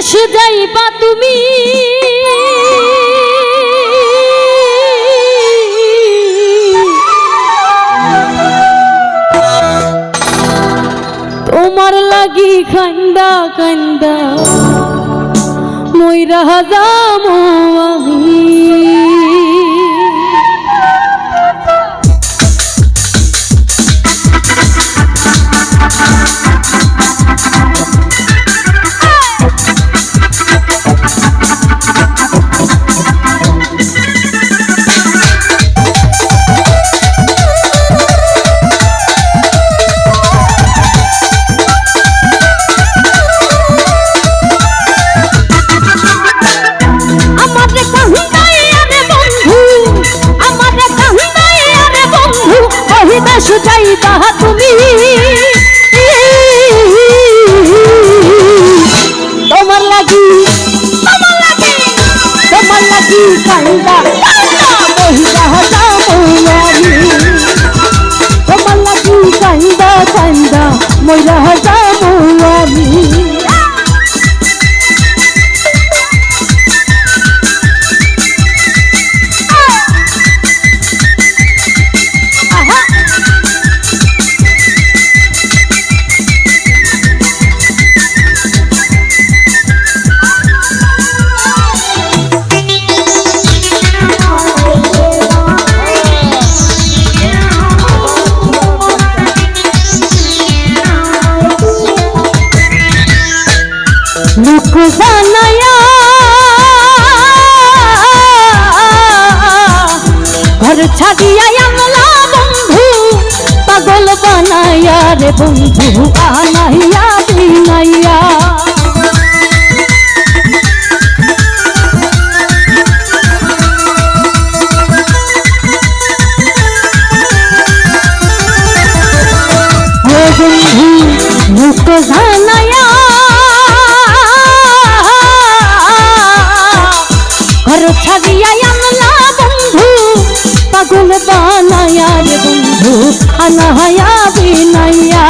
দেশ যাইবা তুমি। তোমার লাগি কান্দা কান্দা ময়রা যামো লাগি তোমার লাগি তোমার জানায়া। ঘর ছাড়িয়া আমলা বন্ধু পাগল বানাইয়া রে বন্ধু আনাইয়া বিনাইয়া। বানায়া রে বন্ধু আনাহায়া বিনাইয়া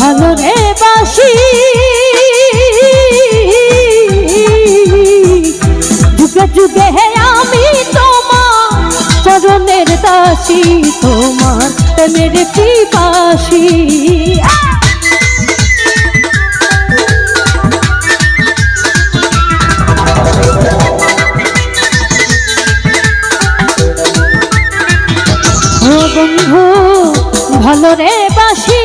ভালো রে বাসি। যুগে যুগে হে আমি তোমার চরণের দাসী, তোমার প্রেমের পিপাসী। বন্ধু, ভালো রে বাসি।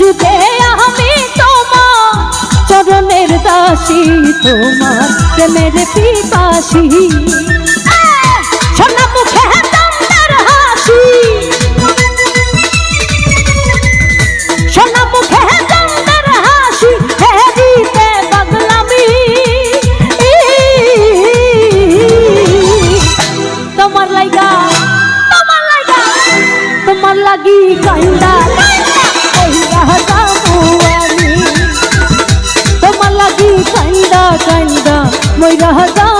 যুগে আমি তোমার চরণের দাসী তোমার প্রেমের পিপাসী। কান্দা কান্দা মইরা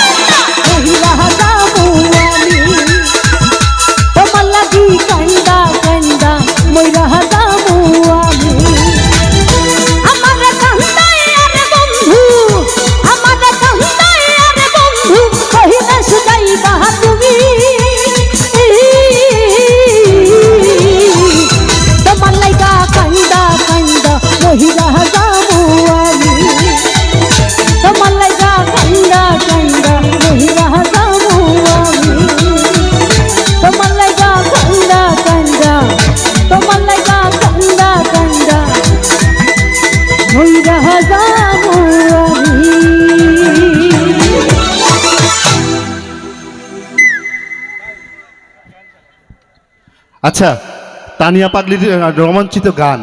আচ্ছা তানিয়া পাগলির রোমাঞ্চিত গান।